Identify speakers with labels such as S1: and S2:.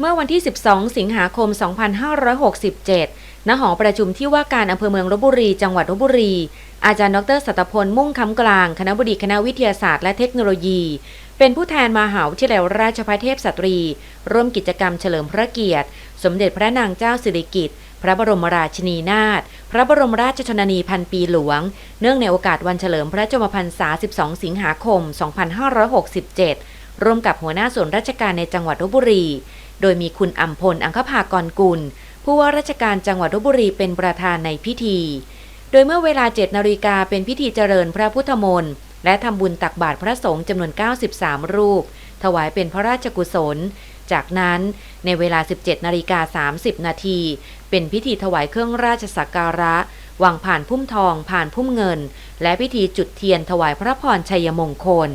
S1: เมื่อวันที่ 12 สิงหาคม 2567 ณ หอประชุมที่ว่าการอำเภอเมืองลบบุรี จังหวัดลบบุรี อาจารย์ดรสัตพล มุ่งคำกลาง คณะบดีคณะวิทยาศาสตร์และเทคโนโลยี เป็นผู้แทนมหาวิทยาลัยราชภัฏเทพสตรี ร่วมกิจกรรมเฉลิมพระเกียรติ สมเด็จพระนางเจ้าสิริกิติ์ พระบรมราชินีนาถ พระบรมราชชนนีพันปีหลวง เนื่องในโอกาสวันเฉลิมพระชนมพรรษา 12 สิงหาคม 2567 ร่วมกับหัวหน้าส่วนราชการในจังหวัดลบบุรี โดยมีคุณอัมพลอังคภากรกุล ผู้ว่าราชการจังหวัดลบบุรีเป็นประธานในพิธี โดยเมื่อเวลา7นาฬิกาเป็นพิธีเจริญพระพุทธมนต์และทำบุญตักบาตรพระสงฆ์จำนวน 93 รูป ถวายเป็นพระราชกุศล จากนั้นในเวลา 17นาฬิกา30 นาทีเป็นพิธีถวายเครื่องราชสักการะวางผ่านพุ่มทองผ่านพุ่มเงิน และพิธีจุดเทียนถวายพระพรชัยมงคล